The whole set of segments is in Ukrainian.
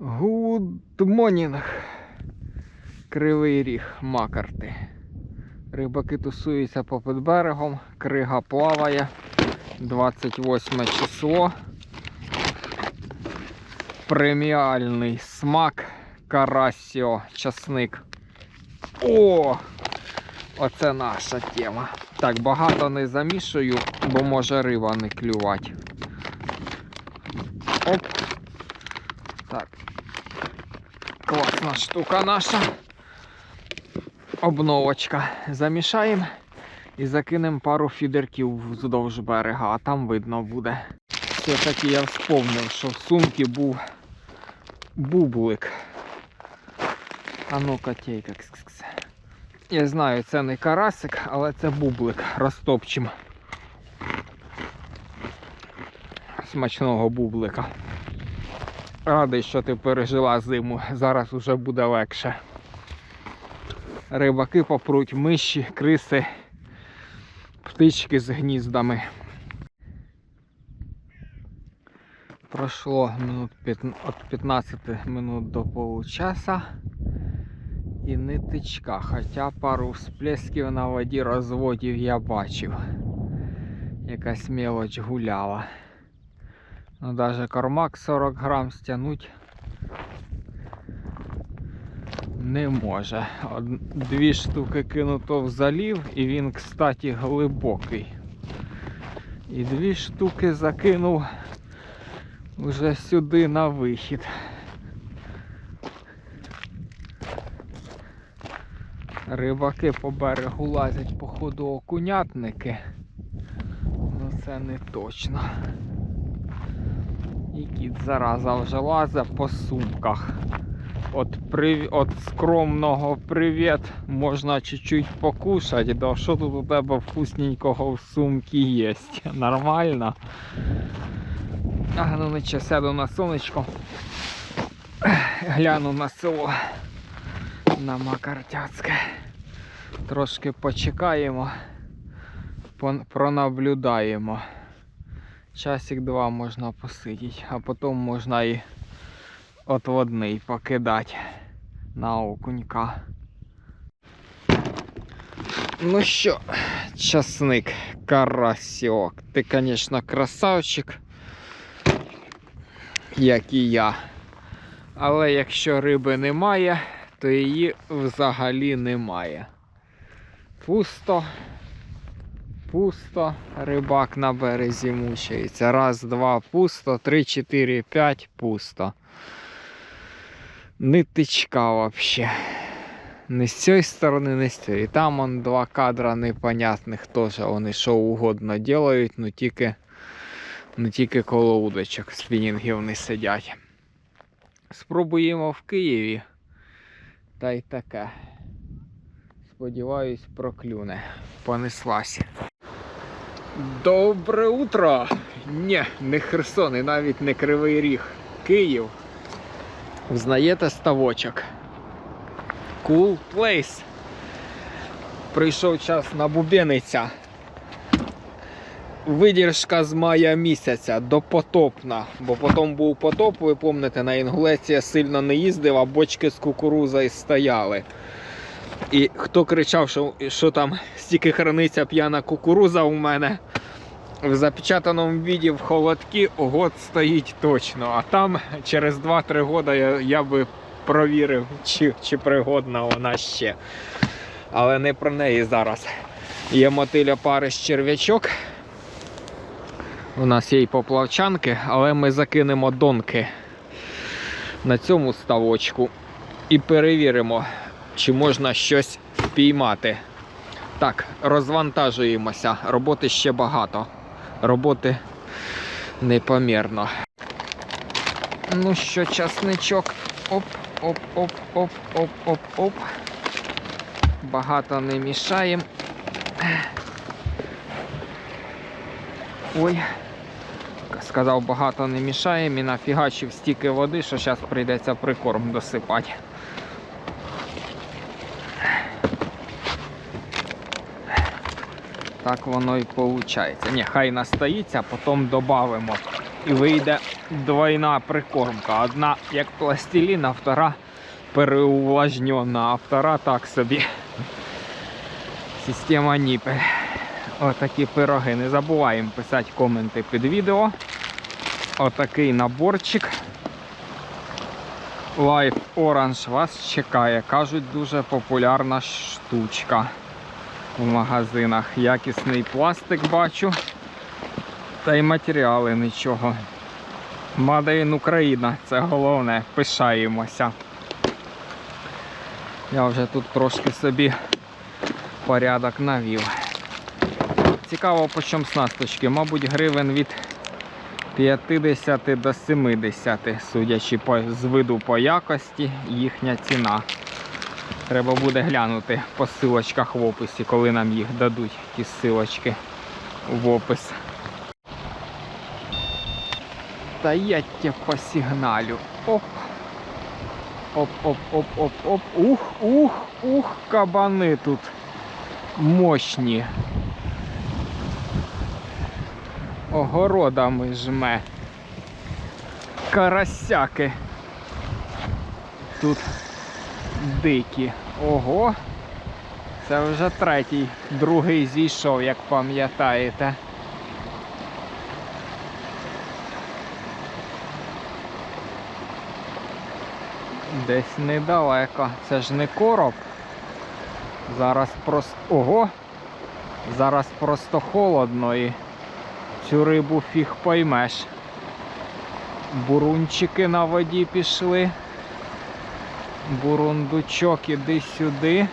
Good morning. Кривий ріг Макарти. Рибаки тусуються попід берегом, крига плаває. 28 число. Преміальний смак карасіо часник. О! Оце наша тема. Так, багато не замішую, бо може риба не клювати. Оп. Так. Класна штука наша. Обновочка. Замішаємо і закинемо пару фідерків вздовж берега, а там видно буде. Все-таки я вспомнив, що в сумці був бублик. А ну-ка, тейка. Я знаю, це не карасик, але це бублик розтопчим. Смачного бублика. Радий, що ти пережила зиму. Зараз уже буде легше. Рибаки попруть, миші, криси, птички з гніздами. Пройшло минут від 15 минут до получаса і нитичка, хоча пару всплесків на воді розводів я бачив. Якась мелоч гуляла. Ну даже кормак 40 грам стягнуть не може. Дві штуки кинуто в залів, і він, кстати, глибокий. І дві штуки закинув вже сюди на вихід. Рибаки по берегу лазять, походу, окунятники. Ну це не точно. І кіт зараза вже лазить по сумках. От, прив... От скромного привіт можна чуть-чуть покушати. Да що тут у тебе вкусненького в сумці є? Нормально? А ну нічого, сяду на сонечко. Гляну на село. На Макартяцьке. Трошки почекаємо, пронаблюдаємо. Часик-два можна посидіти, а потім можна і отводний покидати на окунька. Ну що, часник, карасьок. Ти, звісно, красавчик, як і я. Але якщо риби немає, то її взагалі немає. Пусто. Пусто. Рибак на березі мучається. Раз, два, пусто, три, чотири, п'ять, пусто. Нитичка вообще. Не з цієї сторони, не з цієї. Там он два кадра непонятних теж. Вони що угодно делають, ну тільки, ну тільки коло удочок спінінгів не сидять. Спробуємо в Києві. Та й таке. Сподіваюсь, проклюне. Понеслась. Добре утро! Ні, не Херсон і навіть не Кривий Ріг. Київ. Взнаєте ставочок. Cool place. Прийшов час на бубениця. Видіршка з мая місяця допотопна, бо потім був потоп, ви пам'ятаєте, на Інгулеція сильно не їздив, а бочки з кукурузою стояли. І хто кричав, що, що там стільки храниться п'яна кукуруза у мене, в запечатаному віді в холодки год стоїть точно. А там через 2-3 роки я, я би провірив, чи, чи пригодна вона ще. Але не про неї зараз. Є мотиля пари з черв'ячок. У нас є і поплавчанки, але ми закинемо донки на цьому ставочку і перевіримо, чи можна щось впіймати. Так, розвантажуємося. Роботи ще багато. Роботи непомірно. Ну що, часничок. Оп, оп, оп, оп, оп, оп, оп. Багато не мішаємо. Ой. Сказав, багато не мішаємо і нафігачив стільки води, що зараз прийдеться прикорм досипати. Так воно і виходить. Ні, хай настоїться, потім додамо І вийде двойна прикормка. Одна як пластилін, а втора переувлажнена, а втора так собі. Система Ніпель. Отакі пироги. Не забуваємо писати коменти під відео. Отакий наборчик. Life Orange вас чекає. Кажуть, дуже популярна штучка в магазинах. Якісний пластик бачу. Та й матеріали нічого. Made in Україна, це головне, пишаємося. Я вже тут трошки собі порядок навів. Цікаво, по чому снасточки. Мабуть, гривень від 50 до 70, судячи по, з виду по якості, їхня ціна. Треба буде глянути по силочках в описі, коли нам їх дадуть, ті силочки в опис. Та я тебе по сигналю. Оп. Оп, оп, оп, оп, оп. Ух, ух, ух, кабани тут мощні. Огородами жме. Карасяки. Тут дикі. Ого. Це вже третій, другий зійшов, як пам'ятаєте. Десь недалеко. Це ж не короб. Зараз просто. Ого! Зараз просто холодно і цю рибу фіг поймеш. Бурунчики на воді пішли. Бурундучок іди сюди.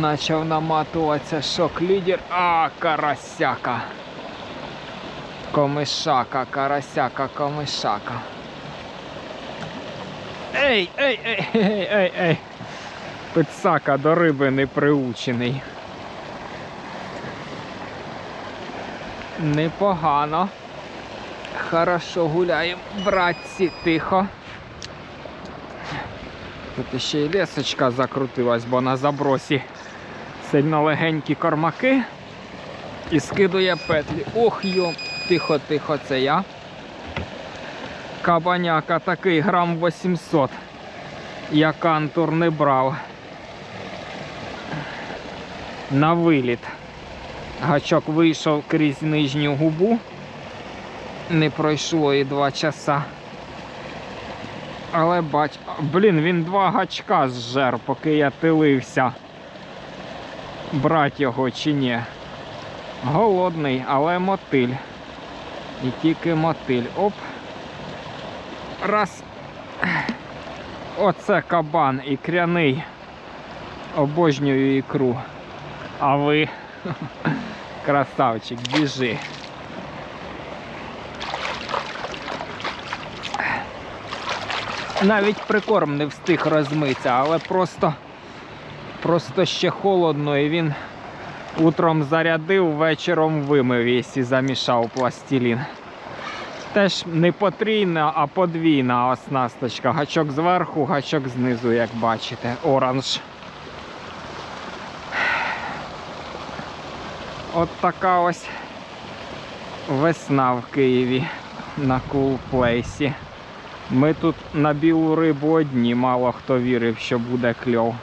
Почав наматуватися шок-лідер. А, карасяка. Комишака, карасяка, комишака. Ей, ей, ей, ей, ей, ей. Пицака до риби не приучений. Непогано. Хорошо гуляємо, братці, тихо. Тут ще й лесочка закрутилась, бо на забросі сильно легенькі кормаки і скидує петлі. Ох йо, тихо, тихо, це я. Кабаняка такий грам 800. Я кантур не брав. На виліт. Гачок вийшов крізь нижню губу. Не пройшло і два часа. Але бач, блін, він два гачка зжер, поки я тилився. Брать його чи ні. Голодний, але мотиль. І тільки мотиль. Оп. Раз. Оце кабан ікряний. Обожнюю ікру. А ви, красавчик, біжи. Навіть прикорм не встиг розмитися, але просто, просто ще холодно і він утром зарядив, вечором вимив і замішав пластилін. Теж не потрійна, а подвійна оснасточка. Гачок зверху, гачок знизу, як бачите, оранж. От така ось весна в Києві на кулплейсі. Ми тут на білу рибу одні, мало хто вірив, що буде кльов.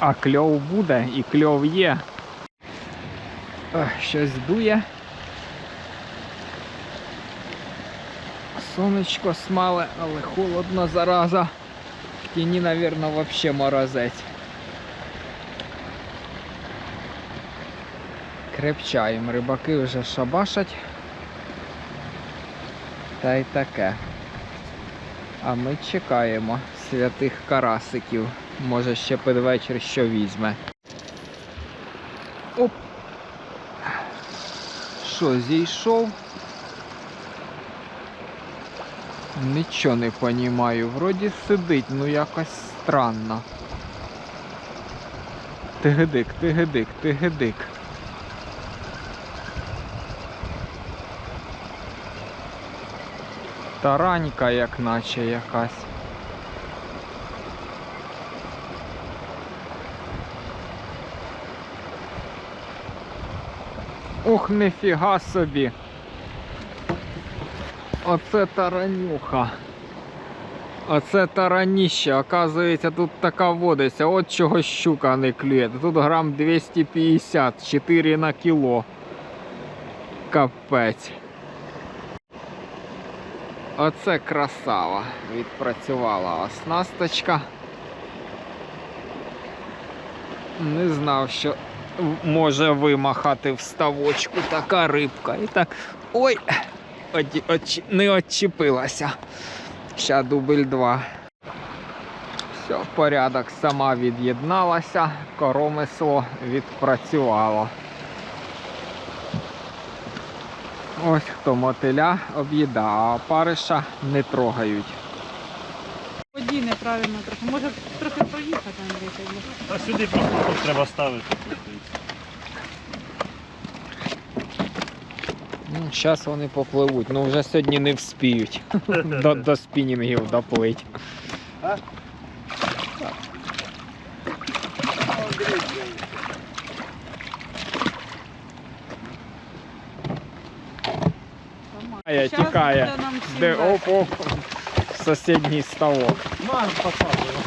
А кльов буде і кльов є. Ох, щось дує. Сонечко смале, але холодно зараза. В тіні, напевно, взагалі морозець. Крепчаємо, рибаки вже шабашать. Та й таке. А ми чекаємо святих карасиків. Може ще під вечір що візьме. Оп! Що, зійшов? Нічого не понімаю. Вроді сидить, ну якось странно. Тигидик, тигидик, тигидик. Таранька, як наче якась. Ох, нифіга собі. Оце таранюха. Оце тараніще. Оказується, тут така водиться. От чого щука не клює. Тут грам 250, 4 на кіло. Капець. Оце красава. Відпрацювала оснасточка. Не знав, що може вимахати в ставочку така рибка. І так. Ой! Не отчепилася. Ще дубль 2. Все, порядок сама від'єдналася, коромисло відпрацювало. Ось хто мотиля об'їда, а париша не трогають. Воді неправильно трохи. Може трохи проїхати, Андрій. А сюди просто тут треба ставити. Ну, зараз вони попливуть. Ну вже сьогодні не вспіють до, до спінінгів доплить. А я Щас тікає. буде нам всім Де весело. оп-оп. в Сусідній ставок. Мам, посадили.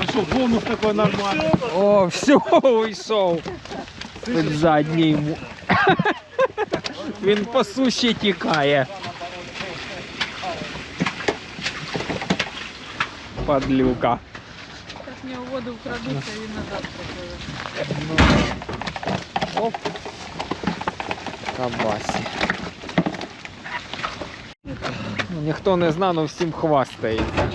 А що, бонус такой нормальний? О, все, уйшов. Тут задній. му- Він по суші тікає. Падлюка. Зараз в нього воду вкрадуться і він назад пропливе. Оп. Кабасі. Ну, Ніхто не знає, але всім хвастається.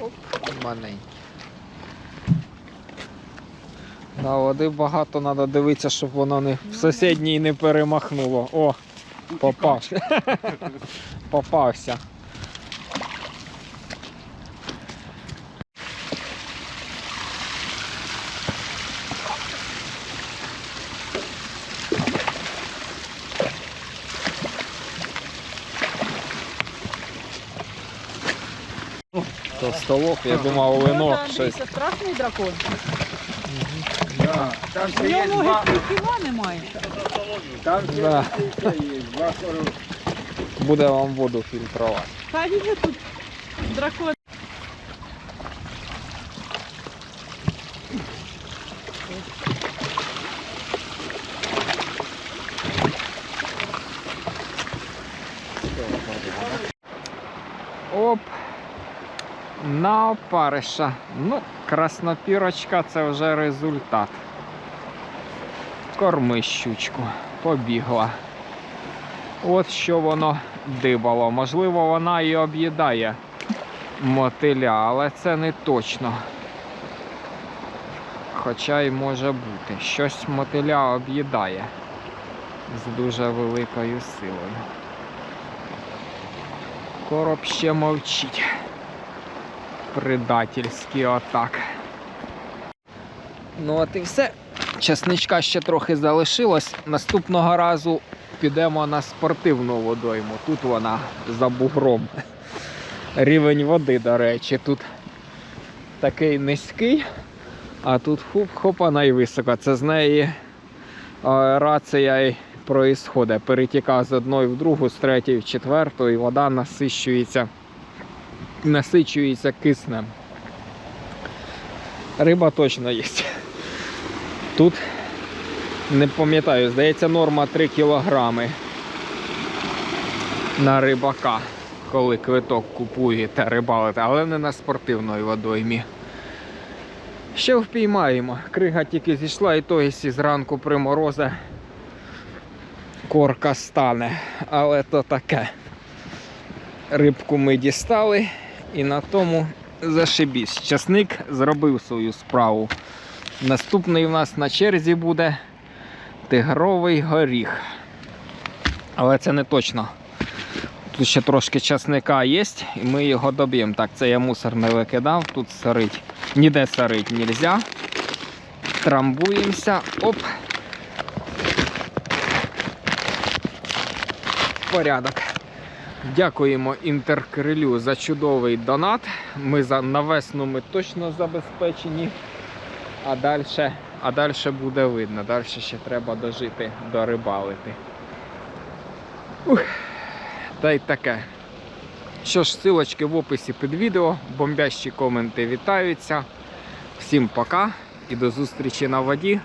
Оп, маленький. Да, води багато треба дивитися, щоб воно не в сусідній не перемахнуло. О, попав. Попався. То столок, я думав, вино Андрій, щось. Це страшний дракон. Там У нього ноги кіла немає. Там ще Да. є, два хороші. Буде вам воду фільтрувати. Хай же тут дракон. Оп. На опариша. Ну, краснопірочка це вже результат. Корми щучку. Побігла. От що воно дибало. Можливо, вона і об'їдає мотиля, але це не точно. Хоча й може бути. Щось мотиля об'їдає з дуже великою силою. Короб ще мовчить. Предательський отак. Ну от і все. Часничка ще трохи залишилось. Наступного разу підемо на спортивну водойму. Тут вона за бугром. Рівень води, до речі, тут такий низький, а тут хуп-хопа найвисока. Це з неї аерація і проїсходить. Перетіка з одної в другу, з третьої в четверту, і вода насичується, насичується киснем. Риба точно є. Тут не пам'ятаю, здається, норма 3 кілограми на рибака, коли квиток купуєте рибалите, але не на спортивної водоймі. Ще впіймаємо. Крига тільки зійшла, і то якщо зранку приморозе корка стане. Але то таке. Рибку ми дістали і на тому зашибісь. Часник зробив свою справу. Наступний у нас на черзі буде тигровий горіх. Але це не точно. Тут ще трошки часника є, і ми його доб'ємо. Так, це я мусор не викидав, тут сорить. Ніде сорить нельзя. Трамбуємося. Оп. Порядок. Дякуємо інтеркрилю за чудовий донат. Ми за весну ми точно забезпечені. А далі, а далі буде видно. Далі ще треба дожити, дорибалити. Ух, та й таке. Що ж, силочки в описі під відео, бомбящі коменти вітаються. Всім пока і до зустрічі на воді.